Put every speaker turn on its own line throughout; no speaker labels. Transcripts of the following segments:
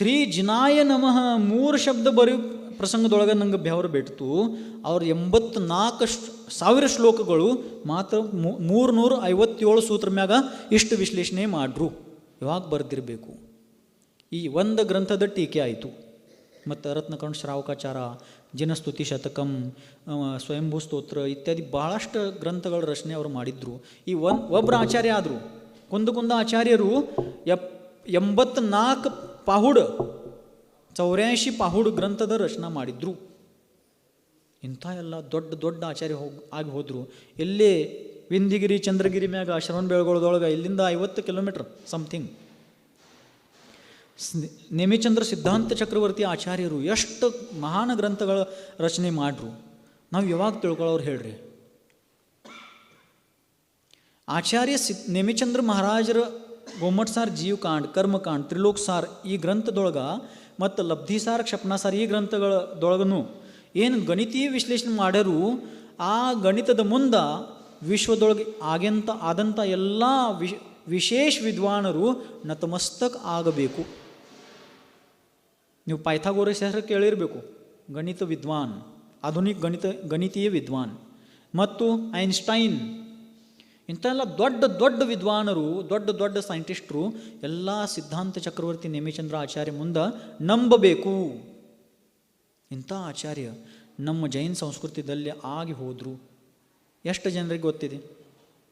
ಶ್ರೀ ಜಿನಾಯ ನಮಃ ಮೂರು ಶಬ್ದ ಬರೀ ಪ್ರಸಂಗದೊಳಗೆ ನಂಗೆ ಬೆವರು ಬಿಡ್ತು ಅವ್ರ ಎಂಬತ್ನಾಲ್ಕು ಸಾವಿರ ಶ್ಲೋಕಗಳು ಮಾತ್ರ ಮೂರು ನೂರ ಐವತ್ತೇಳು ಸೂತ್ರ ಮ್ಯಾಗ ಇಷ್ಟು ವಿಶ್ಲೇಷಣೆ ಮಾಡ್ರು. ಯಾವಾಗ ಬರೆದಿರಬೇಕು. ಈ ಒಂದು ಗ್ರಂಥದ ಟೀಕೆ ಆಯಿತು. ಮತ್ತು ರತ್ನಕರ್ಣ ಶ್ರಾವಕಾಚಾರ, ಜಿನಸ್ತುತಿ ಶತಕಂ ಸ್ವಯಂಭೂ ಸ್ತೋತ್ರ ಇತ್ಯಾದಿ ಭಾಳಷ್ಟು ಗ್ರಂಥಗಳ ರಚನೆ ಅವರು ಮಾಡಿದ್ರು. ಈ ಒನ್ ಒಬ್ಬರು ಆಚಾರ್ಯ ಆದರು. ಕುಂದ ಕುಂದ ಆಚಾರ್ಯರು ಎಪ್ ಎಂಬತ್ನಾಲ್ಕು ಪಾಹುಡ್, ಚೌರ್ಯಾಶಿ ಪಾಹುಡ್ ಗ್ರಂಥದ ರಚನೆ ಮಾಡಿದ್ರು. ಇಂಥ ಎಲ್ಲ ದೊಡ್ಡ ದೊಡ್ಡ ಆಚಾರ್ಯ ಹೋಗ್, ಆಗಿ ಹೋದರು. ಎಲ್ಲಿ ವಿಂದಿಗಿರಿ ಚಂದ್ರಗಿರಿ ಮ್ಯಾಗ, ಶ್ರವಣ ಬೆಳಗೊಳದೊಳಗೆ, ಇಲ್ಲಿಂದ ಐವತ್ತು ಕಿಲೋಮೀಟ್ರ್ ಸಮಥಿಂಗ್ ನೇಮಿಚಂದ್ರ ಸಿದ್ಧಾಂತ ಚಕ್ರವರ್ತಿ ಆಚಾರ್ಯರು ಎಷ್ಟು ಮಹಾನ್ ಗ್ರಂಥಗಳ ರಚನೆ ಮಾಡ್ರು. ನಾವು ಯಾವಾಗ ತಿಳ್ಕೊಳ್ಳೋರು ಹೇಳ್ರಿ. ಆಚಾರ್ಯ ಸಿ ನೇಮಿಚಂದ್ರ ಮಹಾರಾಜರ ಗೊಮ್ಮಟ್ ಸಾರ್ ಜೀವಕಾಂಡ್, ಕರ್ಮಕಾಂಡ್ ತ್ರಿಲೋಕ್ ಸಾರ್ ಈ ಗ್ರಂಥದೊಳಗೆ ಮತ್ತು ಲಬ್ಧಿ ಸಾರ್ ಸಾರ್ ಈ ಗ್ರಂಥಗಳದೊಳಗನು ಏನು ಗಣಿತೀಯ ವಿಶ್ಲೇಷಣೆ ಮಾಡ್ಯಾರು, ಆ ಗಣಿತದ ಮುಂದೆ ವಿಶ್ವದೊಳಗೆ ಆಗ್ಯಂತ ಆದಂಥ ಎಲ್ಲ ವಿಶ್, ವಿಶೇಷ ವಿದ್ವಾನರು ನತಮಸ್ತಕ್ ಆಗಬೇಕು. ನೀವು ಪೈಥಾಗೋರಸ್ ಹೆಸರು ಕೇಳಿರಬೇಕು, ಗಣಿತ ವಿದ್ವಾನ್, ಆಧುನಿಕ ಗಣಿತ, ಗಣಿತೀಯ ವಿದ್ವಾನ್. ಮತ್ತು ಐನ್ಸ್ಟೈನ್ ಇಂಥೆಲ್ಲ ದೊಡ್ಡ ದೊಡ್ಡ ವಿದ್ವಾನರು, ದೊಡ್ಡ ದೊಡ್ಡ ಸೈಂಟಿಸ್ಟ್ರು ಎಲ್ಲ ಸಿದ್ಧಾಂತ ಚಕ್ರವರ್ತಿ ನೇಮಿಚಂದ್ರ ಆಚಾರ್ಯ ಮುಂದೆ ನಂಬಬೇಕು. ಇಂಥ ಆಚಾರ್ಯ ನಮ್ಮ ಜೈನ ಸಂಸ್ಕೃತಿದಲ್ಲಿ ಆಗಿ ಹೋದರು. ಎಷ್ಟು ಜನರಿಗೆ ಗೊತ್ತಿದೆ?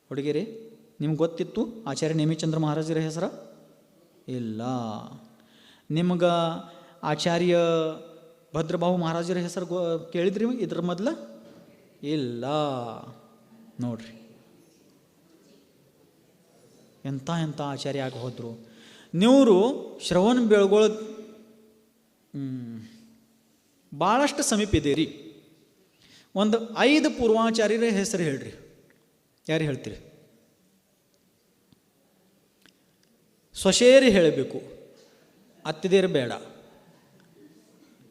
ಹುಡುಗಿಯರೇ, ನಿಮ್ಗೆ ಗೊತ್ತಿತ್ತು ಆಚಾರ್ಯ ನೇಮಿಚಂದ್ರ ಮಹಾರಾಜರ ಹೆಸರ? ಇಲ್ಲ. ನಿಮ್ಗೆ ಆಚಾರ್ಯ ಭದ್ರಬಾಹು ಮಹಾರಾಜರ ಹೆಸರು ಗೊ ಕೇಳಿದ್ರಿ ಇದ್ರ ಮೊದಲ? ಇಲ್ಲ. ನೋಡ್ರಿ. ಎಂಥ ಎಂಥ ಆಚಾರ್ಯ ಆಗಿ ಹೋದರು. ನೀವರು ಶ್ರವಣ ಬೆಳಗೊಳ ಭಾಳಷ್ಟು ಸಮೀಪ ಇದೀರಿ ಒಂದು ಐದು ಪೂರ್ವಾಚಾರ್ಯರ ಹೆಸರು ಹೇಳ್ರಿ. ಯಾರು ಹೇಳ್ತೀರಿ? ಸ್ವಶೇರಿ ಹೇಳಬೇಕು. ಅತ್ತಿದೇರು ಬೇಡ.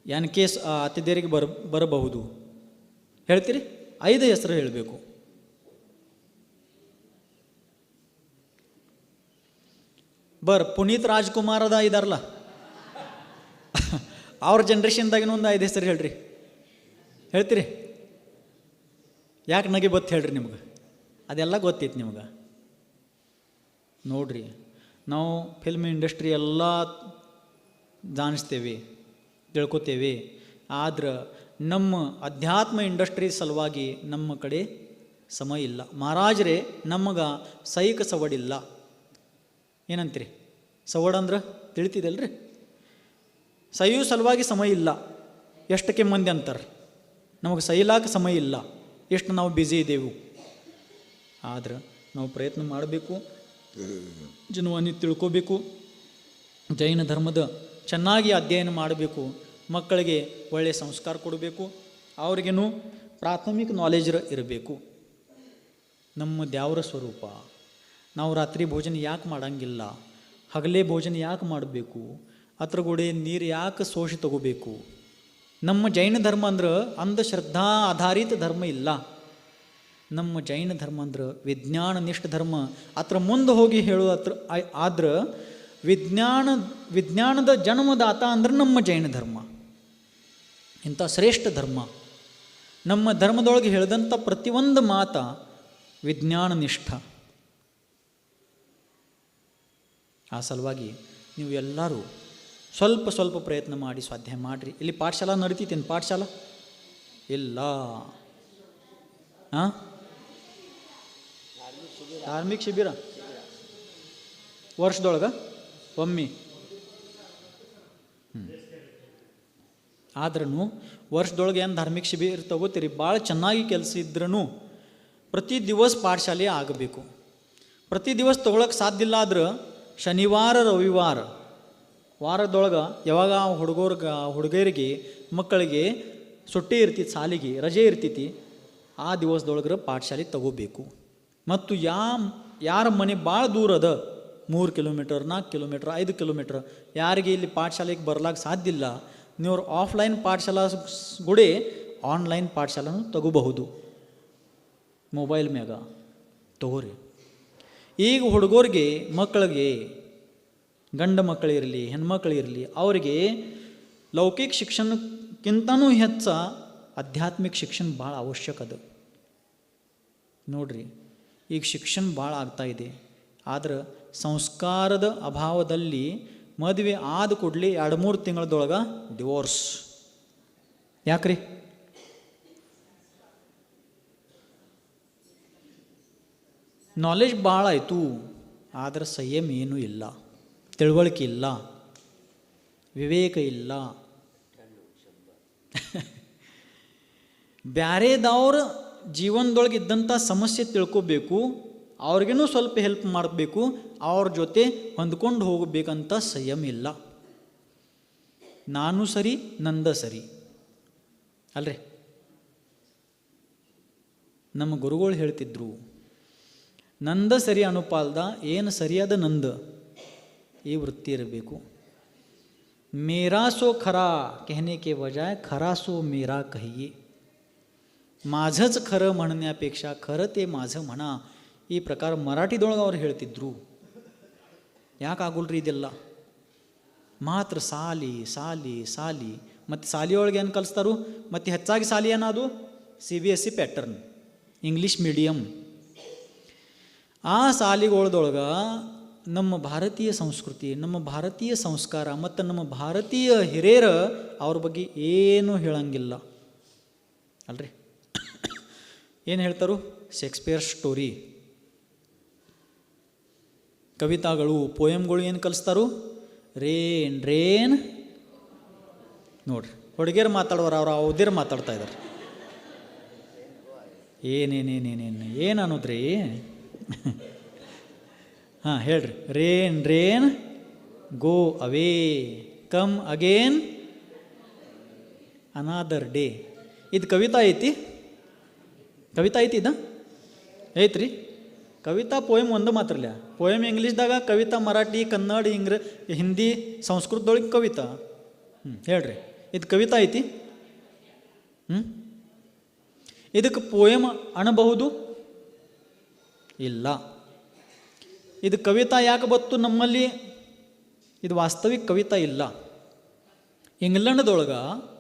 ಎನ್ ಕೇಸ್ ಅತ್ತಿದೇರಿಗೆ ಬರ, ಬರಬಹುದು. ಹೇಳ್ತೀರಿ? ಐದು ಹೆಸರು ಹೇಳಬೇಕು. ಬರ್, ಪುನೀತ್ ರಾಜ್ಕುಮಾರ್ ಅದ ಇದಾರಲ್ಲ? ಅವ್ರ ಜನ್ರೇಷನ್ದಾಗಿನ ಒಂದು ಐದು ಹೆಸರು ಹೇಳ್ರಿ. ಹೇಳ್ತೀರಿ? ಯಾಕೆ ನಗೆ ಬತ್ತು ಹೇಳ್ರಿ ನಿಮ್ಗೆ? ಅದೆಲ್ಲ ಗೊತ್ತಿತ್ತು ನಿಮ್ಗೆ. ನೋಡ್ರಿ, ನಾವು ಫಿಲ್ಮ್ ಇಂಡಸ್ಟ್ರಿ ಎಲ್ಲ ಜಾಣಿಸ್ತೇವೆ, ತಿಳ್ಕೊತೇವೆ, ಆದ್ರೆ ನಮ್ಮ ಅಧ್ಯಾತ್ಮ ಇಂಡಸ್ಟ್ರಿ ಸಲುವಾಗಿ ನಮ್ಮ ಕಡೆ ಸಮಯ ಇಲ್ಲ. ಮಹಾರಾಜರೇ, ನಮಗೆ ಸೈಕ ಸವಡಿಲ್ಲ ಏನಂತೀರಿ? ಸವಡ ಅಂದ್ರೆ ತಿಳಿತಿದಲ್ರಿ? ಸೈಯು ಸಲುವಾಗಿ ಸಮಯ ಇಲ್ಲ. ಎಷ್ಟಕ್ಕೆ ಮಂದಿ ಅಂತಾರೆ. ನಮಗೆ ಸೈಲಾಕ ಸಮಯ ಇಲ್ಲ. ಎಷ್ಟು ನಾವು ಬ್ಯುಸಿ ಇದ್ದೇವು ಆದ್ರೆ ನಾವು ಪ್ರಯತ್ನ ಮಾಡಬೇಕು. ಜನವನ್ನು ತಿಳ್ಕೋಬೇಕು. ಜೈನ ಧರ್ಮದ ಚೆನ್ನಾಗಿ ಅಧ್ಯಯನ ಮಾಡಬೇಕು. ಮಕ್ಕಳಿಗೆ ಒಳ್ಳೆಯ ಸಂಸ್ಕಾರ ಕೊಡಬೇಕು. ಅವ್ರಿಗೇನು ಪ್ರಾಥಮಿಕ ನಾಲೆಜ್ ಇರಬೇಕು. ನಮ್ಮ ದ್ಯಾವರ ಸ್ವರೂಪ. ನಾವು ರಾತ್ರಿ ಭೋಜನ ಯಾಕೆ ಮಾಡಂಗಿಲ್ಲ? ಹಗಲೇ ಭೋಜನ ಯಾಕೆ ಮಾಡಬೇಕು? ಅದ್ರ ಕೂಡ ನೀರು ಯಾಕೆ ಸೋಷಿ ತಗೋಬೇಕು? ನಮ್ಮ ಜೈನ ಧರ್ಮ ಅಂದ್ರೆ ಅಂಧಶ್ರದ್ಧಾ ಆಧಾರಿತ ಧರ್ಮ ಇಲ್ಲ. ನಮ್ಮ ಜೈನ ಧರ್ಮ ಅಂದ್ರೆ ವಿಜ್ಞಾನ ನಿಷ್ಠ ಧರ್ಮ. ಅತ್ರ ಮುಂದೆ ಹೋಗಿ ಹೇಳೋ ಹತ್ರ ಆದ್ರೆ ವಿಜ್ಞಾನ, ವಿಜ್ಞಾನದ ಜನ್ಮದಾತ ಅಂದ್ರೆ ನಮ್ಮ ಜೈನ ಧರ್ಮ. ಇಂಥ ಶ್ರೇಷ್ಠ ಧರ್ಮ. ನಮ್ಮ ಧರ್ಮದೊಳಗೆ ಹೇಳಿದಂಥ ಪ್ರತಿಯೊಂದು ಮಾತ ವಿಜ್ಞಾನ ಆ ಸಲುವಾಗಿ ನೀವು ಎಲ್ಲರೂ ಸ್ವಲ್ಪ ಸ್ವಲ್ಪ ಪ್ರಯತ್ನ ಮಾಡಿ ಸ್ವಾಧ್ಯಾಯ ಮಾಡಿರಿ. ಇಲ್ಲಿ ಪಾಠಶಾಲಾ ನಡೀತೀನಿ ಪಾಠಶಾಲಾ? ಇಲ್ಲ. ಹಾಂ ಧಾರ್ಮಿಕ ಶಿಬಿರ? ವರ್ಷದೊಳಗೆ? ಒಮ್ಮೆ. ಆದ್ರೂ ವರ್ಷದೊಳಗೆ ಏನು ಧಾರ್ಮಿಕ ಶಿಬಿರ ತಗೋತೀರಿ ಭಾಳ ಚೆನ್ನಾಗಿ ಕೆಲಸ ಇದ್ರೂ ಪ್ರತಿ ದಿವಸ ಪಾಠಶಾಲೆ ಆಗಬೇಕು. ಪ್ರತಿ ದಿವಸ ತಗೊಳಕ್ಕೆ ಸಾಧ್ಯ ಇಲ್ಲ ಆದ್ರೆ ಶನಿವಾರ, ರವಿವಾರ ವಾರದೊಳಗೆ ಯಾವಾಗ ಹುಡುಗರ್ಗೆ ಹುಡುಗಿಯರಿಗೆ ಮಕ್ಕಳಿಗೆ ಸುಟ್ಟಿ ಇರ್ತೈತಿ, ಸಾಲಿಗೆ ರಜೆ ಇರ್ತೈತಿ, ಆ ದಿವಸದೊಳಗೆ ಪಾಠಶಾಲೆ ತಗೋಬೇಕು. ಮತ್ತು ಯಾ ಯಾರ ಮನೆ ಭಾಳ ದೂರ ಅದ, ಮೂರು ಕಿಲೋಮೀಟರ್ ನಾಲ್ಕು ಕಿಲೋಮೀಟ್ರ್, ಐದು ಕಿಲೋಮೀಟ್ರ್, ಯಾರಿಗೆ ಇಲ್ಲಿ ಪಾಠಶಾಲೆಗೆ ಬರ್ಲಾಕ ಸಾಧ್ಯ ಇಲ್ಲ ನೀವು ಆಫ್ಲೈನ್ ಪಾಠಶಾಲಾ ಗುಡಿ ಆನ್ಲೈನ್ ಪಾಠಶಾಲೆನೂ ತಗೋಬಹುದು. ಮೊಬೈಲ್ ಮ್ಯಾಗ ತಗೋರಿ. ಈಗ ಹುಡುಗರಿಗೆ ಮಕ್ಕಳಿಗೆ, ಗಂಡ ಮಕ್ಕಳಿರಲಿ ಹೆಣ್ಮಕ್ಳಿರಲಿ ಅವರಿಗೆ ಲೌಕಿಕ ಶಿಕ್ಷಣಕ್ಕಿಂತನೂ ಹೆಚ್ಚ ಆಧ್ಯಾತ್ಮಿಕ ಶಿಕ್ಷಣ ಭಾಳ ಅವಶ್ಯಕ ಅದು. ನೋಡ್ರಿ, ಈಗ ಶಿಕ್ಷಣ ಭಾಳ ಆಗ್ತಾ ಇದೆ. ಆದ್ರೆ ಸಂಸ್ಕಾರದ ಅಭಾವದಲ್ಲಿ ಮದುವೆ ಆದ ಕೂಡಲೇ ಎರಡು ಮೂರು ತಿಂಗಳದೊಳಗೆ ಡಿವೋರ್ಸ್ ಯಾಕ್ರಿ? ನಾಲೆಜ್ ಭಾಳ ಆಯಿತು, ಆದರೆ ಸಂಯಮ ಏನೂ ಇಲ್ಲ. ತಿಳುವಳಿಕೆ ಇಲ್ಲ. ವಿವೇಕ ಇಲ್ಲ. ಬ್ಯಾರೆದವ್ರ ಜೀವನದೊಳಗೆ ಇದ್ದಂಥ ಸಮಸ್ಯೆ ತಿಳ್ಕೊಬೇಕು, ಅವ್ರಿಗೇನು ಸ್ವಲ್ಪ ಹೆಲ್ಪ್ ಮಾಡಬೇಕು, ಅವ್ರ ಜೊತೆ ಹೊಂದ್ಕೊಂಡು ಹೋಗಬೇಕಂತ ಸಂಯಮ ಇಲ್ಲ. ನಾನು ಸರಿ, ನಂದ ಸರಿ. ಅಲ್ರಿ? ನಮ್ಮ ಗುರುಗಳು ಹೇಳ್ತಿದ್ರು ನಂದ ಸರಿ ಅನುಪಾಲ್ದ ಏನು ಸರಿಯಾದ ನಂದ ಈ ವೃತ್ತಿ ಇರಬೇಕು ಮೇರಾ ಸೋ ಖರಾ कहने के बजाय खरा सो मेरा कहिये माझंच खरं म्हणण्यापेक्षा खरं ते माझं म्हणा ಈ ಪ್ರಕಾರ ಮರಾಠಿದೊಳಗೆ ಅವ್ರು ಹೇಳ್ತಿದ್ರು ಯಾಕೆ ಆಗೋಲ್ರಿ ಇದೆಲ್ಲ ಮಾತ್ರ ಸಾಲಿ ಸಾಲಿ ಸಾಲಿ ಮತ್ತು ಸಾಲಿಯೊಳಗೆ ಏನು ಕಲಿಸ್ತಾರು ಮತ್ತು ಹೆಚ್ಚಾಗಿ ಸಾಲಿ ಏನದು C B S C pattern English medium ಆ ಸಾಲಿಗಳದೊಳಗೆ ನಮ್ಮ ಭಾರತೀಯ ಸಂಸ್ಕೃತಿ, ನಮ್ಮ ಭಾರತೀಯ ಸಂಸ್ಕಾರ ಮತ್ತು ನಮ್ಮ ಭಾರತೀಯ ಹಿರಿಯರ ಅವ್ರ ಬಗ್ಗೆ ಏನೂ ಹೇಳಂಗಿಲ್ಲ. ಅಲ್ರಿ? ಏನು ಹೇಳ್ತಾರು? ಶೇಕ್ಸ್ಪಿಯರ್ ಸ್ಟೋರಿ ಕವಿತಾಗಳು ಪೋಯಮ್ಗಳು ಏನು ಕಲಿಸ್ತಾರು? Rain rain. ನೋಡ್ರಿ ಹುಡುಗಿಯರು ಮಾತಾಡೋರು ಅವ್ರು ಅವದಿರು ಮಾತಾಡ್ತಾ ಇದ್ದಾರೆ ಏನೇನೇನೇನೇನು, ಏನು ಅನ್ನೋದ್ರಿ? ಹಾಂ, ಹೇಳ್ರಿ. Rain rain, go, away, come, again, another, day. ಇದು ಕವಿತಾ ಐತಿ. ಕವಿತಾ ಐತಿ ಇದ? ಐತ್ರಿ. ಕವಿತಾ ಪೋಯಮ್ ಒಂದು ಮಾತ್ರಲ್ಲ ಪೋಯಮ್ ಇಂಗ್ಲೀಷ್ದಾಗ ಕವಿತಾ, ಮರಾಠಿ, ಕನ್ನಡ, ಇಂಗ್ರ, ಹಿಂದಿ, ಸಂಸ್ಕೃತದೊಳಗೆ ಕವಿತಾ. ಹ್ಞೂ ಹೇಳ್ರಿ. ಇದು ಕವಿತಾ ಐತಿ. ಹ್ಞೂ ಇದಕ್ಕೆ ಪೋಯಮ್ ಅಣಬಹುದು ಇಲ್ಲ. ಇದು ಕವಿತಾ ಯಾಕೆ ಬತ್ತು ನಮ್ಮಲ್ಲಿ? ಇದು ವಾಸ್ತವಿಕ ಕವಿತಾ ಇಲ್ಲ. ಇಂಗ್ಲೆಂಡ್ದೊಳಗೆ,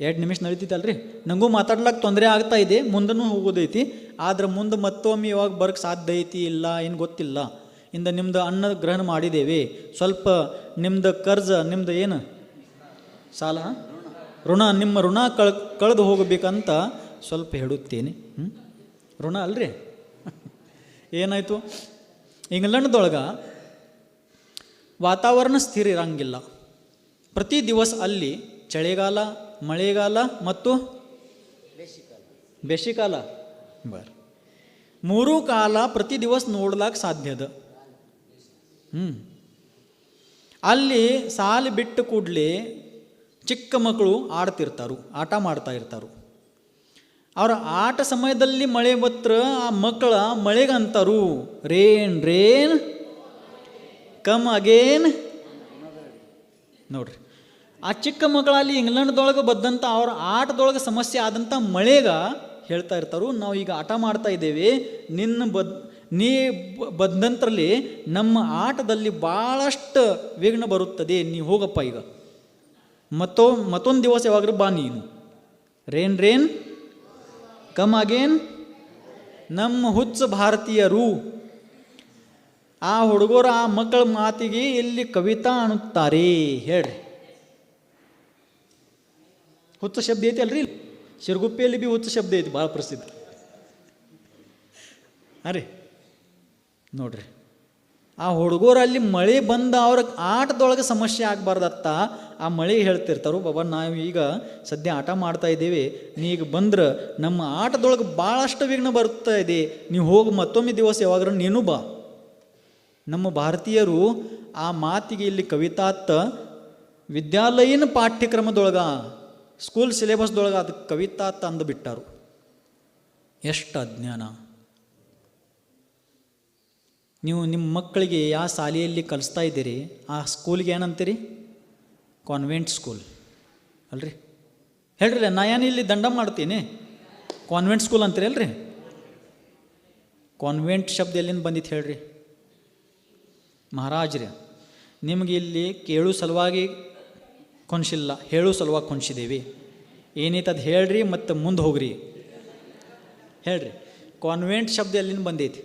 ಎರಡು ನಿಮಿಷ ನಡೀತೈತಲ್ರಿ ನನಗೂ ಮಾತಾಡ್ಲಿಕ್ಕೆ ತೊಂದರೆ ಆಗ್ತಾ ಇದೆ ಮುಂದೂ ಹೋಗೋದೈತಿ. ಆದ್ರೆ ಮುಂದೆ ಮತ್ತೊಮ್ಮೆ ಯಾವಾಗ ಬರಕ್ಕೆ ಸಾಧ್ಯ ಐತಿ, ಇಲ್ಲ, ಏನು ಗೊತ್ತಿಲ್ಲ. ಇಂದ ನಿಮ್ದು ಅನ್ನ ಗ್ರಹಣ ಮಾಡಿದ್ದೇವೆ ಸ್ವಲ್ಪ ನಿಮ್ದು ಕರ್ಜ, ನಿಮ್ದು ಏನು? ಸಾಲ? ಋಣ, ನಿಮ್ಮ ಋಣ ಕಳ್, ಕಳೆದು ಹೋಗಬೇಕಂತ ಸ್ವಲ್ಪ ಹೇಳುತ್ತೇನೆ. ಹ್ಞೂ ಋಣ ಅಲ್ರಿ? ಏನಾಯಿತು? ಇಂಗ್ಲೆಂಡ್ದೊಳಗೆ ವಾತಾವರಣ ಸ್ಥಿರ ಇರಂಗಿಲ್ಲ. ಪ್ರತಿ ದಿವಸ ಅಲ್ಲಿ ಚಳಿಗಾಲ ಮಳೆಗಾಲ ಮತ್ತು ಬೇಸಿಕಾಲ ಬರ್. ಮೂರೂ ಕಾಲ ಪ್ರತಿ ದಿವಸ ನೋಡ್ಲಾಕ ಸಾಧ್ಯದ ಹ್ಞೂ ಅಲ್ಲಿ ಸಾಲು ಬಿಟ್ಟು ಕೂಡಲೇ ಚಿಕ್ಕ ಮಕ್ಕಳು ಆಡ್ತಿರ್ತಾರು ಆಟ ಮಾಡ್ತಾ ಇರ್ತಾರು. ಅವ್ರ ಆಟ ಸಮಯದಲ್ಲಿ ಮಳೆ ಬತ್ರ ಆ ಮಕ್ಕಳ ಮಳೆಗಂತರು ರೇನ್ ರೇನ್, ಕಮ್ ಅಗೇನ್. ನೋಡ್ರಿ, ಆ ಚಿಕ್ಕ ಮಕ್ಕಳಲ್ಲಿ ಇಂಗ್ಲೆಂಡ್ದೊಳಗೆ ಬದ್ದಂಥ ಅವ್ರ ಆಟದೊಳಗೆ ಸಮಸ್ಯೆ ಆದಂಥ ಮಳೆಗ ಹೇಳ್ತಾ ಇರ್ತಾರು. ನಾವು ಈಗ ಆಟ ಮಾಡ್ತಾ ಇದ್ದೇವೆ. ನಿನ್ನ ಬದ್, ನೀ ಬಂದಂತರಲ್ಲಿ ನಮ್ಮ ಆಟದಲ್ಲಿ ಭಾಳಷ್ಟು ವಿಘ್ನ ಬರುತ್ತದೆ. ನೀ ಹೋಗಪ್ಪ ಈಗ. ಮತ್ತೊ, ಮತ್ತೊಂದು ದಿವಸ ಯಾವಾಗ್ರೂ ಬಾ ನೀನು. Rain rain. ಕಮ್ ಅಗೇನ್ ನಮ್ಮ ಹುಚ್ಚ ಭಾರತೀಯರು. ಆ ಹುಡುಗರು ಆ ಮಕ್ಕಳ ಮಾತಿಗೆ ಇಲ್ಲಿ ಕವಿತಾ ಅನ್ನುತ್ತಾರೆ? ಹೇಳ್ರಿ. ಹುಚ್ಚ ಶಬ್ದ ಐತಿ ಅಲ್ರಿ? ಶಿರಗುಪ್ಪೆಯಲ್ಲಿ ಬಿ ಹುಚ್ಚ ಶಬ್ದ ಐತಿ, ಭಾಳ ಪ್ರಸಿದ್ಧ. ಹಾಂ ರೀ. ನೋಡ್ರಿ. ಆ ಹುಡುಗರಲ್ಲಿ ಮಳೆ ಬಂದ ಅವ್ರ ಆಟದೊಳಗೆ ಸಮಸ್ಯೆ ಆಗಬಾರ್ದತ್ತ. ಆ ಮಳೆ ಹೇಳ್ತಿರ್ತಾರು, ಬಾಬಾ, ನಾವು ಈಗ ಸದ್ಯ ಆಟ ಮಾಡ್ತಾ ಇದ್ದೀವಿ. ನೀ ಈಗ ಬಂದ್ರೆ ನಮ್ಮ ಆಟದೊಳಗೆ ಭಾಳಷ್ಟು ವಿಘ್ನ ಬರ್ತಾ ಇದೆ. ನೀವು ಹೋಗಿ ಮತ್ತೊಮ್ಮೆ ದಿವಸ ಯಾವಾಗ್ರೂ ನೀನು ಬಾ. ನಮ್ಮ ಭಾರತೀಯರು ಆ ಮಾತಿಗೆ ಇಲ್ಲಿ ಕವಿತಾತ್ತ ವಿದ್ಯಾಲಯನ ಪಾಠ್ಯಕ್ರಮದೊಳಗ, ಸ್ಕೂಲ್ ಸಿಲೆಬಸ್ದೊಳಗೆ ಅದು ಕವಿತಾತ್ತ ಅಂದುಬಿಟ್ಟಾರು ಎಷ್ಟು ಅಜ್ಞಾನ. ನೀವು ನಿಮ್ಮ ಮಕ್ಕಳಿಗೆ ಯಾವ ಶಾಲೆಯಲ್ಲಿ ಕಲಿಸ್ತಾ ಇದ್ದೀರಿ? ಆ ಸ್ಕೂಲ್ಗೆ ಏನಂತೀರಿ? ಕಾನ್ವೆಂಟ್ ಸ್ಕೂಲ್ ಅಲ್ರಿ? ಹೇಳ್ರಿ ನಾ ಏನು ಇಲ್ಲಿ ದಂಡ ಮಾಡ್ತೀನಿ? ಕಾನ್ವೆಂಟ್ ಸ್ಕೂಲ್ ಅಂತೀರಿ ಅಲ್ರಿ? ಕಾನ್ವೆಂಟ್ ಶಬ್ದ ಎಲ್ಲಿಂದ ಬಂದಿತ್ತು ಹೇಳ್ರಿ? ಮಹಾರಾಜ್ರಿ, ನಿಮಗೆ ಇಲ್ಲಿ ಕೇಳು ಸಲುವಾಗಿ ಕೊಂಡ್ಸಿಲ್ಲ ಹೇಳು ಸಲುವಾಗಿ ಕೊನ್ಸಿದ್ದೀವಿ ಏನೈತೆ ಅದು ಹೇಳ್ರಿ ಮತ್ತು ಮುಂದೆ ಹೋಗ್ರಿ. ಹೇಳ್ರಿ ಕಾನ್ವೆಂಟ್ ಶಬ್ದ ಎಲ್ಲಿಂದ ಬಂದೈತಿ?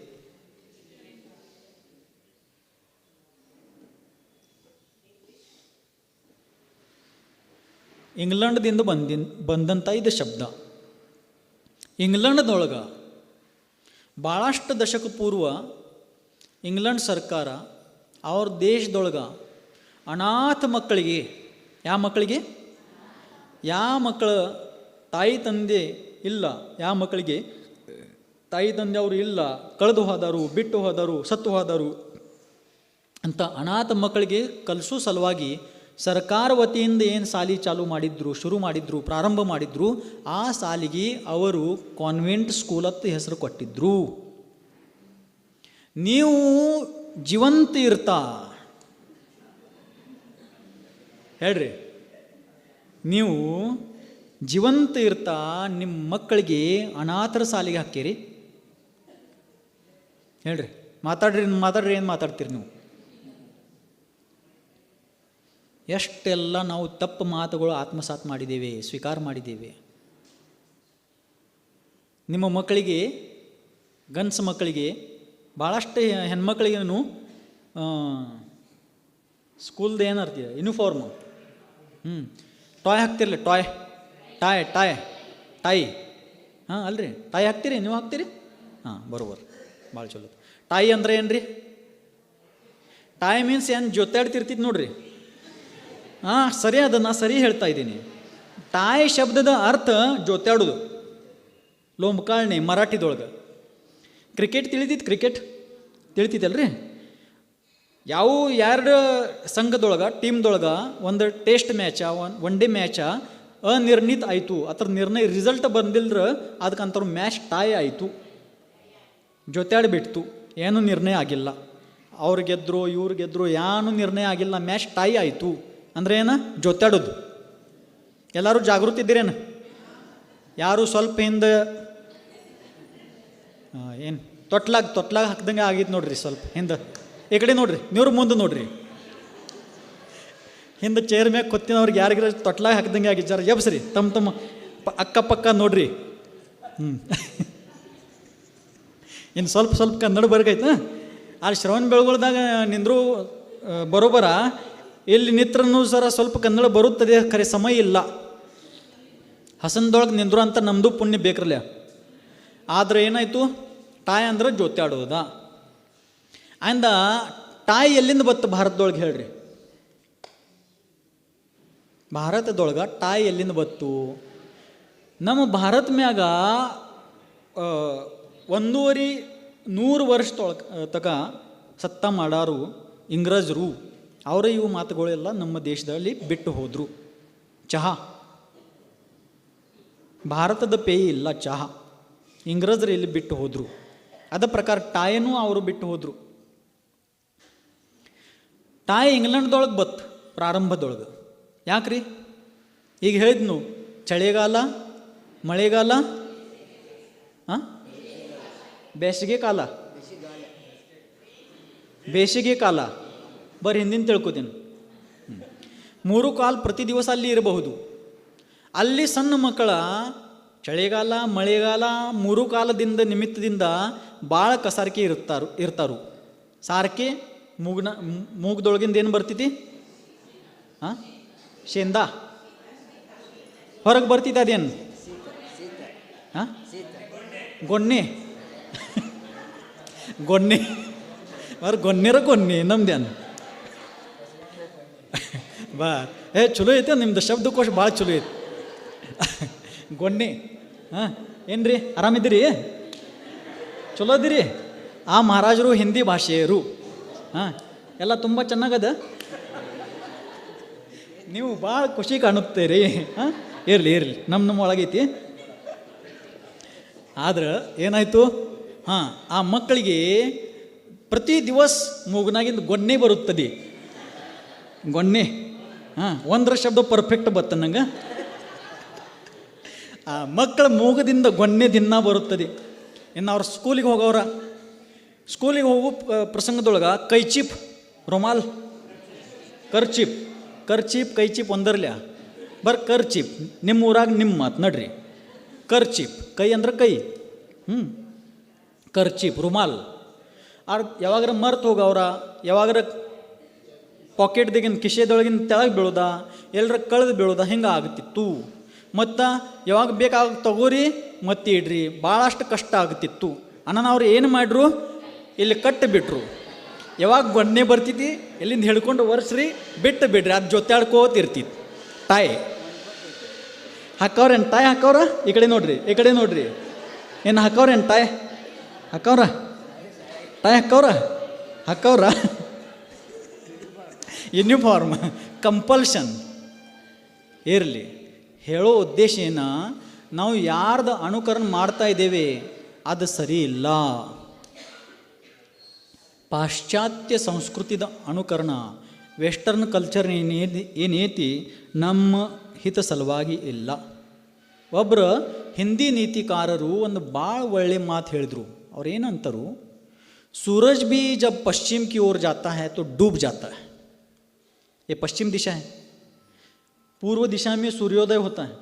ಇಂಗ್ಲೆಂಡ್ದಿಂದ ಬಂದಿನ್ ಬಂದಂಥ ಇದು ಶಬ್ದ. ಇಂಗ್ಲೆಂಡ್ದೊಳಗೆ ಭಾಳಷ್ಟು ದಶಕ ಪೂರ್ವ ಇಂಗ್ಲೆಂಡ್ ಸರ್ಕಾರ ಅವ್ರ ದೇಶದೊಳಗೆ ಅನಾಥ ಮಕ್ಕಳಿಗೆ ಯಾವ ಮಕ್ಕಳಿಗೆ? ಯಾವ ಮಕ್ಕಳ ತಾಯಿ ತಂದೆ ಇಲ್ಲ ಯಾವ ಮಕ್ಕಳಿಗೆ? ತಾಯಿ ತಂದೆ ಅವರು ಇಲ್ಲ, ಕಳೆದು ಹೋದರು, ಬಿಟ್ಟು ಹೋದರು, ಸತ್ತು ಹೋದರು ಅಂತ ಅನಾಥ ಮಕ್ಕಳಿಗೆ ಕಲಿಸೋ ಸಲುವಾಗಿ ಸರ್ಕಾರ ವತಿಯಿಂದ ಏನು ಸಾಲಿ ಚಾಲು ಮಾಡಿದ್ರು, ಶುರು ಮಾಡಿದ್ರು, ಪ್ರಾರಂಭ ಮಾಡಿದ್ರು, ಆ ಸಾಲಿಗೆ ಅವರು ಕಾನ್ವೆಂಟ್ ಸ್ಕೂಲ್ ಅಂತ ಹೆಸರು ಕೊಟ್ಟಿದ್ರು. ನೀವು ಜೀವಂತ ಇರ್ತಾ. ಹೇಳ್ರಿ. ನೀವು ಜೀವಂತ ಇರ್ತಾ ನಿಮ್ಮ ಮಕ್ಕಳಿಗೆ ಅನಾಥರ ಸಾಲಿಗೆ ಹಾಕಿರಿ ಹೇಳ್ರಿ. ಮಾತಾಡ್ರಿ ಮಾತಾಡ್ರಿ, ಏನು ಮಾತಾಡ್ತೀರಿ ನೀವು? ಎಷ್ಟೆಲ್ಲ ನಾವು ತಪ್ಪು ಮಾತುಗಳು ಆತ್ಮಸಾತ್ ಮಾಡಿದ್ದೇವೆ, ಸ್ವೀಕಾರ ಮಾಡಿದ್ದೇವೆ. ನಿಮ್ಮ ಮಕ್ಕಳಿಗೆ ಗನ್ಸ್ ಮಕ್ಕಳಿಗೆ ಭಾಳಷ್ಟು ಹೆಣ್ಮಕ್ಳಿಗೇನು ಸ್ಕೂಲ್ದು ಏನರ್ತೀಯ ಯೂನಿಫಾರ್ಮ್ ಹ್ಞೂ ಟಾಯ್ ಹಾಕ್ತಿರಲಿ, ಟಾಯ್. Tie tie. ಟಾಯ್. ಹಾಂ, ಅಲ್ರಿ. ಟಾಯ್ ಹಾಕ್ತೀರಿ? ನೀವು ಹಾಕ್ತೀರಿ? ಹಾಂ, ಬರೋಬರ್. ಭಾಳ ಚಲೋ ಟಾಯ್ ಅಂದ್ರೆ ಏನು ರೀ ಟಾಯ್ ಮೀನ್ಸ್ ಏನು ಜೊತಾಡ್ತಿರ್ತಿತ್ತು ನೋಡ್ರಿ. ಹಾಂ ಸರಿ ಅದು, ನಾ ಸರಿ ಹೇಳ್ತಾ ಇದ್ದೀನಿ. ತಾಯಿ ಶಬ್ದದ ಅರ್ಥ ಜೊತಾಡೋದು ಲೋಂಬಕಾಳ್ನಿ ಮರಾಠಿದೊಳಗೆ. ಕ್ರಿಕೆಟ್ ತಿಳಿದಿತ್ತು ಕ್ರಿಕೆಟ್ ತಿಳಿತಿದ್ದಲ್ರಿ ಯಾವ ಎರಡು ಸಂಘದೊಳಗೆ ಟೀಮ್ದೊಳಗೆ ಒಂದು test match one one day match ಅನಿರ್ಣಿತ ಆಯಿತು. ಅದ್ರ ನಿರ್ಣಯ ರಿಸಲ್ಟ್ ಬಂದಿಲ್ಲರ ಅದಕ್ಕಂಥವ್ರು ಮ್ಯಾಚ್ ಟಾಯ್ ಆಯಿತು. ಜೊತೆಯಾಡಿಬಿಡ್ತು ಏನೂ ನಿರ್ಣಯ ಆಗಿಲ್ಲ. ಅವ್ರು ಗೆದ್ದರು ಇವ್ರು ಗೆದ್ದರು ಏನೂ ನಿರ್ಣಯ ಆಗಿಲ್ಲ. ಮ್ಯಾಚ್ ಟಾಯ್ ಆಯಿತು. ಅಂದ್ರೆ ಏನ? ಜೊತಾಡೋದು. ಎಲ್ಲರೂ ಜಾಗೃತಿ ಇದ್ದೀರೇನು? ಯಾರು ಸ್ವಲ್ಪ ಹಿಂದೆ ಏನು? ತೊಟ್ಲಾಗ ತೊಟ್ಲಾಗ ಹಾಕ್ದಂಗೆ ಆಗಿತ್ತು ನೋಡ್ರಿ ಸ್ವಲ್ಪ ಹಿಂದೆ. ಈ ಕಡೆ ನೋಡ್ರಿ ನೀವು ಮುಂದೆ ನೋಡ್ರಿ. ಹಿಂದೆ ಚೇರ್ ಮ್ಯಾಗ ಕೊತ್ತಿನವ್ರಿಗೆ ಯಾರಿಗಾರ ತೊಟ್ಲಾಗ ಹಾಕ್ದಂಗೆ ಆಗಿದ್ದಾರೆ ಎಬ್ಸ್ರಿ ತಮ್ಮ ತಮ್ಮ ಅಕ್ಕಪಕ್ಕ ನೋಡ್ರಿ. ಹ್ಞೂ ಇನ್ನು ಸ್ವಲ್ಪ ಸ್ವಲ್ಪ ಕನ್ನಡ ಬರ್ಗೈತ ಆ ಶ್ರವಣ ಬೆಳಗೊಳ್ದಾಗ ನಿಂದ್ರು ಬರೋಬರ ಇಲ್ಲಿ ನಿತ್ರನು ಸರ ಸ್ವಲ್ಪ ಕನ್ನಡ ಬರುತ್ತದೆ ಖರೆ ಸಮಯ ಇಲ್ಲ. ಹಸನದೊಳಗೆ ನಿಂದ್ರು ಅಂತ ನಮ್ಮದು ಪುಣ್ಯ ಬೇಕ್ರಲ್ಲ ಆದ್ರೆ ಏನಾಯಿತು? ಟಾಯ್ ಅಂದ್ರೆ ಜೊತಾಡೋದ ಅಂದ ಟಾಯ್ ಎಲ್ಲಿಂದ ಬತ್ತು ಭಾರತದೊಳಗೆ ಹೇಳ್ರಿ? ಭಾರತದೊಳಗೆ ಟಾಯ್ ಎಲ್ಲಿಂದ ಬತ್ತು ನಮ್ಮ ಭಾರತ ಮ್ಯಾಗ ಒಂದೂವರೆ ನೂರು ವರ್ಷದೊಳಗೆ ತಕ ಸತ್ತ ಮಾಡಾರು ಇಂಗ್ರಜರು. ಅವರ ಇವು ಮಾತುಗಳೆಲ್ಲ ನಮ್ಮ ದೇಶದಲ್ಲಿ ಬಿಟ್ಟು ಹೋದರು. ಚಹಾ. ಭಾರತದ ಪೇಯಿ ಇಲ್ಲ ಚಹಾ. ಇಂಗ್ರಜರು ಇಲ್ಲಿ ಬಿಟ್ಟು ಹೋದರು? ಅದ ಪ್ರಕಾರ ಟಾಯನೂ ಅವರು ಬಿಟ್ಟು ಹೋದರು. ಟಾಯ್ ಇಂಗ್ಲೆಂಡ್ದೊಳಗೆ ಬತ್ತು ಪ್ರಾರಂಭದೊಳಗೆ. ಯಾಕ್ರಿ? ಈಗ ಹೇಳಿದ್ನು ಚಳಿಗಾಲ, ಮಳೆಗಾಲ ಹಾಂ ಬೇಸಿಗೆ ಕಾಲ. ಬೇಸಿಗೆ ಕಾಲ. ಬರೀ ಹಿಂದಿನ ತಿಳ್ಕೊತೀನಿ. ಮೂರು ಕಾಲು ಪ್ರತಿ ದಿವಸ ಅಲ್ಲಿ ಇರಬಹುದು. ಅಲ್ಲಿ ಸಣ್ಣ ಮಕ್ಕಳ ಚಳಿಗಾಲ, ಮಳೆಗಾಲ, ಮೂರು ಕಾಲದಿಂದ ನಿಮಿತ್ತದಿಂದ ಭಾಳ ಕಸಾರಿಕೆ ಇರುತ್ತಾರು, ಇರ್ತಾರು. ಸಾರ್ಕೆ, ಮೂಗ್ನ, ಮೂಗ್ದೊಳಗಿಂದ ಏನು ಬರ್ತೈತಿ? ಹಾಂ ಶೇಂದಾ. ಹೊರಗೆ ಬರ್ತೈತೆ ಅದೇನು? ಹಾಂ ಗೊನ್ನೆ ಗೊನ್ನೆ ಅವ್ರ ಗೊನ್ನೆರ ಗೊನ್ನೆ, ನಮ್ದೇನು? ಬಾ. ಏ, ಚಲೋ ಐತೆ, ನಿಮ್ದು ಶಬ್ದಕೋಶ ಭಾಳ ಚಲೋ ಐತೆ. ಗೊಣ್ಣಿ ಹಾಂ, ಏನ್ರಿ, ಆರಾಮಿದ್ದೀರಿ? ಚಲೋ ಅದಿರಿ? ಆ ಮಹಾರಾಜರು ಹಿಂದಿ ಭಾಷೆಯರು. ಹಾಂ, ಎಲ್ಲ ತುಂಬ ಚೆನ್ನಾಗದ? ನೀವು ಭಾಳ ಖುಷಿ ಕಾಣುತ್ತೀರಿ. ಹಾಂ, ಇರಲಿ ಇರಲಿ ನಮ್ಮ ನಮ್ಮ ಒಳಗೈತಿ. ಆದ್ರೆ ಏನಾಯಿತು? ಹಾಂ, ಆ ಮಕ್ಕಳಿಗೆ ಪ್ರತಿ ದಿವಸ ಮೂಗನಾಗಿಂದ ಗೊನ್ನೆ ಬರುತ್ತದೆ. ಗೊನ್ನೆ. ಹಾಂ ಒಂದರ ಶಬ್ದ ಪರ್ಫೆಕ್ಟ್ ಬತ್ತ ನಂಗೆ. ಆ ಮಕ್ಕಳ ಮೂಗದಿಂದ ಗೊನ್ನೆ ದಿನ ಬರುತ್ತದೆ. ಇನ್ನು ಅವ್ರ ಸ್ಕೂಲಿಗೆ ಹೋಗೋರ ಸ್ಕೂಲಿಗೆ ಹೋಗು ಪ್ರಸಂಗದೊಳಗೆ ಕೈಚಿಪ್ ರುಮಾಲ್, ಕರ್ಚಿಪ್. ಕರ್ಚಿಪ್ ಕೈಚಿಪ್ ಒಂದರ್ಲ್ಯ. ಬರ್ ಕರ್ಚಿಪ್ ನಿಮ್ಮ ಊರಾಗ ನಿಮ್ಮ ಮಾತು ನಡ್ರಿ. ಕರ್ಚಿಪ್, ಕೈ ಅಂದ್ರೆ ಕೈ. ಹ್ಞೂ ಕರ್ಚಿಪ್, ರುಮಾಲ್. ಆರ್ ಯಾವಾಗಾರ ಮರ್ತು ಹೋಗವ್ರ, ಯಾವಾಗಾರ ಪಾಕೆಟ್ದಾಗಿನ ಕಿಶೆದೊಳಗಿನ ತೆಳಗೆ ಬೀಳೋದ ಎಲ್ಲರ ಕಳೆದು ಬೀಳೋದ ಹಿಂಗೆ ಆಗುತ್ತಿತ್ತು ಮತ್ತು ಯಾವಾಗ ಬೇಕಾಗ ತಗೋರಿ, ಮತ್ತೆ ಇಡ್ರಿ ಭಾಳಷ್ಟು ಕಷ್ಟ ಆಗುತ್ತಿತ್ತು ಅಣ್ಣನವ್ರು ಏನು ಮಾಡ್ರು? ಇಲ್ಲಿ ಕಟ್ಟಿ ಬಿಟ್ರು. ಯಾವಾಗ ಗೊಣ್ಣೆ ಬರ್ತಿದ್ದಿ ಎಲ್ಲಿಂದ ಹಿಡ್ಕೊಂಡು ಒರೆಸ್ರಿ, ಬಿಟ್ಟು ಬಿಡ್ರಿ, ಅದು ಜೊತೆಯಾಡ್ಕೋತಿರ್ತಿತ್ತು ತಾಯಿ. ಹಾಕವ್ರೇನು ತಾಯಿ, ಹಾಕವ್ರ? ಈ ಕಡೆ ನೋಡ್ರಿ, ಈ ಕಡೆ ನೋಡ್ರಿ. ಏನು ಹಾಕವ್ರೇನು ತಾಯಿ? ಹಾಕವ್ರ? ತಾಯಿ ಹಾಕವ್ರ? ಹಾಕವ್ರ? ಯೂನಿಫಾರ್ಮ್ ಕಂಪಲ್ಷನ್ ಇರಲಿ ಹೇಳೋ ಉದ್ದೇಶ ಏನ? ನಾವು ಯಾರ್ದು ಅನುಕರಣ ಮಾಡ್ತಾ ಇದ್ದೇವೆ, ಅದು ಸರಿ ಇಲ್ಲ. ಪಾಶ್ಚಾತ್ಯ ಸಂಸ್ಕೃತಿದ ಅನುಕರಣ ವೆಸ್ಟರ್ನ್ ಕಲ್ಚರ್ ಏನೇ ಏನೈತಿ ನಮ್ಮ ಹಿತ ಸಲುವಾಗಿ ಇಲ್ಲ. ಒಬ್ಬರು ಹಿಂದಿ ನೀತಿಕಾರರು ಒಂದು ಭಾಳ ಒಳ್ಳೆ ಮಾತು ಹೇಳಿದರು. ಅವ್ರು ಏನಂತಾರು ಸೂರಜ್ ಬಿ ಜಬ್ ಪಶ್ಚಿಮ ಕಿ ಓರ್ ಜಾತಾ ಹೈ ತೋ ಡೂಬ್ ಜಾತಾ. ಹೈ ये पश्चिम दिशा है पूर्व दिशा में सूर्योदय होता है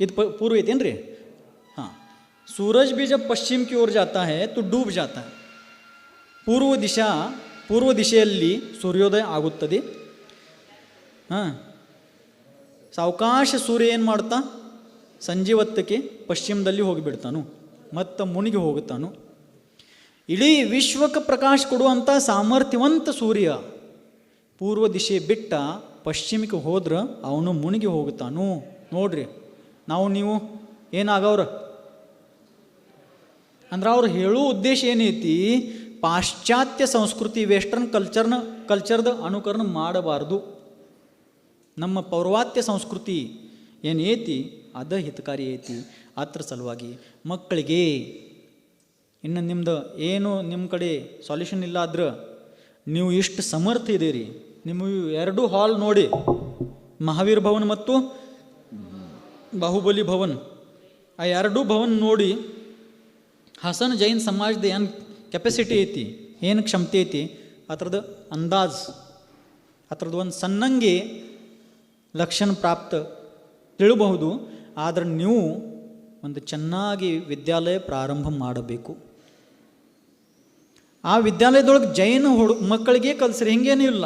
ಇದು ಪ ಪೂರ್ವ ಐತೇನ್ರಿ ಹಾಂ सूरज भी जब पश्चिम की ओर जाता है तो डूब जाता है ಪೂರ್ವ ದಿಶಾ ಪೂರ್ವ ದಿಶೆಯಲ್ಲಿ ಸೂರ್ಯೋದಯ ಆಗುತ್ತದೆ ಹಾಂ ಸಾವಕಾಶ ಸೂರ್ಯ ಏನು ಮಾಡ್ತಾ ಸಂಜೆ ಹೊತ್ತಕ್ಕೆ ಪಶ್ಚಿಮದಲ್ಲಿ ಹೋಗಿಬಿಡ್ತಾನು ಮತ್ತು ಮುನಿಗೆ ಹೋಗುತ್ತಾನು ಇಡೀ ವಿಶ್ವಕ್ಕೆ ಪ್ರಕಾಶ ಕೊಡುವಂಥ ಸಾಮರ್ಥ್ಯವಂತ ಸೂರ್ಯ ಪೂರ್ವ ದಿಶೆ ಬಿಟ್ಟ ಪಶ್ಚಿಮಕ್ಕೆ ಹೋದ್ರೆ ಅವನು ಮುಣಿಗಿ ಹೋಗುತ್ತಾನು. ನೋಡ್ರಿ, ನಾವು ನೀವು ಏನಾಗವ್ರ? ಅಂದ್ರೆ ಅವ್ರು ಹೇಳೋ ಉದ್ದೇಶ ಏನೈತಿ? ಪಾಶ್ಚಾತ್ಯ ಸಂಸ್ಕೃತಿ ವೆಸ್ಟರ್ನ್ ಕಲ್ಚರ್ನ ಕಲ್ಚರ್ದ ಅನುಕರಣ ಮಾಡಬಾರ್ದು. ನಮ್ಮ ಪೌರ್ವಾತ್ಯ ಸಂಸ್ಕೃತಿ ಏನೈತಿ? ಅದ ಹಿತಕಾರಿ ಐತಿ. ಅದ್ರ ಸಲುವಾಗಿ ಮಕ್ಕಳಿಗೆ ಇನ್ನು ನಿಮ್ದು ಏನು ನಿಮ್ಮ ಕಡೆ ಸಾಲ್ಯೂಷನ್ ಇಲ್ಲ ಆದ್ರೆ ನೀವು ಇಷ್ಟು ಸಮರ್ಥ ಇದೀರಿ ನಿಮ್ಮ ಎರಡು ಹಾಲ್ ನೋಡಿ. ಮಹಾವೀರ್ ಭವನ್ ಮತ್ತು ಬಾಹುಬಲಿ ಭವನ್. ಆ ಎರಡೂ ಭವನ್ ನೋಡಿ ಹಸನ್ ಜೈನ್ ಸಮಾಜದ ಏನು ಕೆಪಾಸಿಟಿ ಐತಿ, ಏನು ಕ್ಷಮತೆ ಐತಿ ಅದ್ರದ್ದು ಅಂದಾಜ್ ಅದ್ರದ್ದು ಒಂದು ಸಣ್ಣಂಗೆ ಲಕ್ಷಣ ಪ್ರಾಪ್ತ ತಿಳಬಹುದು. ಆದರೆ ನೀವು ಒಂದು ಚೆನ್ನಾಗಿ ವಿದ್ಯಾಲಯ ಪ್ರಾರಂಭ ಮಾಡಬೇಕು. ಆ ವಿದ್ಯಾಲಯದೊಳಗೆ ಜೈನ ಹುಡು ಮಕ್ಕಳಿಗೆ ಕಲಿಸ್ರಿ, ಹಿಂಗೇನೂ ಇಲ್ಲ.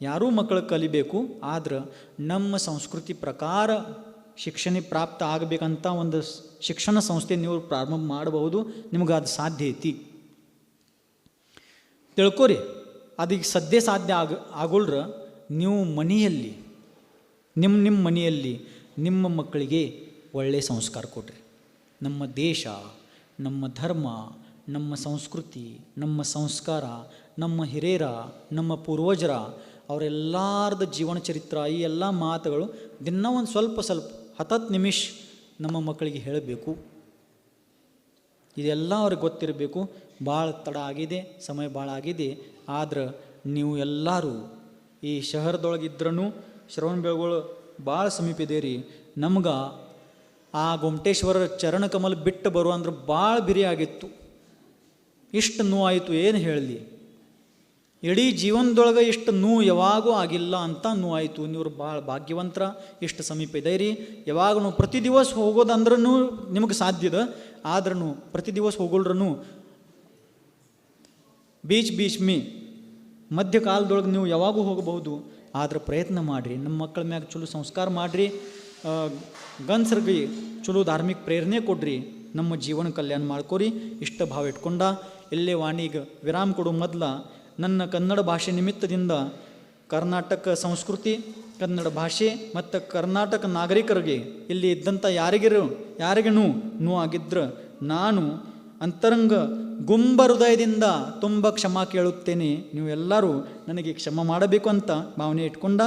ಯಾರೂ ಮಕ್ಕಳು ಕಲಿಬೇಕು, ಆದ್ರೆ ನಮ್ಮ ಸಂಸ್ಕೃತಿ ಪ್ರಕಾರ ಶಿಕ್ಷಣ ಪ್ರಾಪ್ತ ಆಗಬೇಕಂತ ಒಂದು ಶಿಕ್ಷಣ ಸಂಸ್ಥೆ ನೀವು ಪ್ರಾರಂಭ ಮಾಡಬಹುದು, ನಿಮ್ಗೆ ಅದು ಸಾಧ್ಯ ಐತಿ. ತಿಳ್ಕೊರಿ, ಅದೀಗ ಸದ್ಯ ಸಾಧ್ಯ ಆಗ, ಆಗೋಳ್ರ ನೀವು ಮನೆಯಲ್ಲಿ ನಿಮ್ಮ ನಿಮ್ಮ ಮನೆಯಲ್ಲಿ ನಿಮ್ಮ ಮಕ್ಕಳಿಗೆ ಒಳ್ಳೆಯ ಸಂಸ್ಕಾರ ಕೊಡ್ರಿ ನಮ್ಮ ದೇಶ, ನಮ್ಮ ಧರ್ಮ, ನಮ್ಮ ಸಂಸ್ಕೃತಿ, ನಮ್ಮ ಸಂಸ್ಕಾರ, ನಮ್ಮ ಹಿರಿಯರ, ನಮ್ಮ ಪೂರ್ವಜರ ಅವರೆಲ್ಲಾರ್ದ ಜೀವನ ಚರಿತ್ರ, ಈ ಎಲ್ಲ ಮಾತುಗಳು ದಿನ ಒಂದು ಸ್ವಲ್ಪ ಸ್ವಲ್ಪ, ಹತ್ತತ್ತು ನಿಮಿಷ ನಮ್ಮ ಮಕ್ಕಳಿಗೆ ಹೇಳಬೇಕು. ಇದೆಲ್ಲ ಅವ್ರಿಗೆ ಗೊತ್ತಿರಬೇಕು. ಭಾಳ ತಡ ಆಗಿದೆ, ಸಮಯ ಭಾಳ ಆಗಿದೆ. ಆದ್ರೆ ನೀವು ಎಲ್ಲರೂ ಈ ಶಹರದೊಳಗಿದ್ರೂ ಶ್ರವಣ ಬೆಳಗೊಳು ಭಾಳ ಸಮೀಪ ಇದೆ ರೀ ನಮ್ಗೆ ಆ ಗೊಮಟೇಶ್ವರ ಚರಣ ಕಮಲ್ ಬಿಟ್ಟು ಬರು ಅಂದ್ರೆ ಭಾಳ ಬಿರಿ ಆಗಿತ್ತು. ಇಷ್ಟು ನೋವಾಯಿತು, ಏನು ಹೇಳಲಿ? ಇಡೀ ಜೀವನದೊಳಗೆ ಇಷ್ಟು ನೋವು ಯಾವಾಗೂ ಆಗಿಲ್ಲ ಅಂತ ನೋವಾಯಿತು. ನೀವು ಭಾಳ ಭಾಗ್ಯವಂತರ, ಇಷ್ಟು ಸಮೀಪ ಇದೆ ರೀ ಯಾವಾಗ ನಾವು ಪ್ರತಿ ದಿವಸ ಹೋಗೋದಂದ್ರೂ ನಿಮಗೆ ಸಾಧ್ಯದ ಆದ್ರೂ ಪ್ರತಿ ದಿವಸ ಹೋಗೋಲ್ರೂ ಬೀಚ್ ಬೀಚ್ ಮೀ ಮಧ್ಯ ಕಾಲದೊಳಗೆ ನೀವು ಯಾವಾಗೂ ಹೋಗಬಹುದು. ಆದ್ರೆ ಪ್ರಯತ್ನ ಮಾಡಿರಿ. ನಮ್ಮ ಮಕ್ಕಳ ಮ್ಯಾಗ ಚಲೋ ಸಂಸ್ಕಾರ ಮಾಡಿರಿ. ಗನ್ಸರ್ಗೆ ಚಲೋ ಧಾರ್ಮಿಕ ಪ್ರೇರಣೆ ಕೊಡ್ರಿ. ನಮ್ಮ ಜೀವನ ಕಲ್ಯಾಣ ಮಾಡ್ಕೋರಿ. ಇಷ್ಟ ಭಾವ ಇಟ್ಕೊಂಡ. ಇಲ್ಲೇ ವಾಣಿಗೆ ವಿರಾಮ ಕೊಡೋ ಮೊದಲ ನನ್ನ ಕನ್ನಡ ಭಾಷೆ ನಿಮಿತ್ತದಿಂದ ಕರ್ನಾಟಕ ಸಂಸ್ಕೃತಿ, ಕನ್ನಡ ಭಾಷೆ ಮತ್ತು ಕರ್ನಾಟಕ ನಾಗರಿಕರಿಗೆ ಇಲ್ಲಿ ಇದ್ದಂಥ ಯಾರಿಗಿರು ಯಾರಿಗೂ ನೋ ಆಗಿದ್ರೆ ನಾನು ಅಂತರಂಗ ಗುಂಬ ಹೃದಯದಿಂದ ತುಂಬ ಕ್ಷಮಾ ಕೇಳುತ್ತೇನೆ. ನೀವು ಎಲ್ಲರೂ ನನಗೆ ಕ್ಷಮ ಮಾಡಬೇಕು ಅಂತ ಭಾವನೆ ಇಟ್ಕೊಂಡ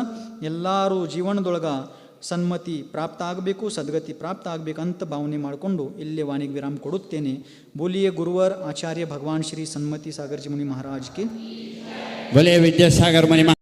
ಎಲ್ಲರೂ ಜೀವನದೊಳಗೆ ಸನ್ಮತಿ ಪ್ರಾಪ್ತ ಆಗಬೇಕು ಸದ್ಗತಿ ಪ್ರಾಪ್ತ ಆಗಬೇಕಂತ ಭಾವನೆ ಮಾಡಿಕೊಂಡು ಇಲ್ಲಿ ವಾಣಿಗೆ ವಿರಾಮ ಕೊಡುತ್ತೇನೆ. ಬೋಲಿಯೇ ಗುರುವರ್ ಆಚಾರ್ಯ ಭಗವಾನ್ ಶ್ರೀ ಸನ್ಮತಿ ಸಾಗರ್ಜಿ ಮುನಿ ಮಹಾರಾಜ್ಗೆ.
ಬಲಿಯ ವಿದ್ಯಾಸಾಗರ್ ಮುನಿ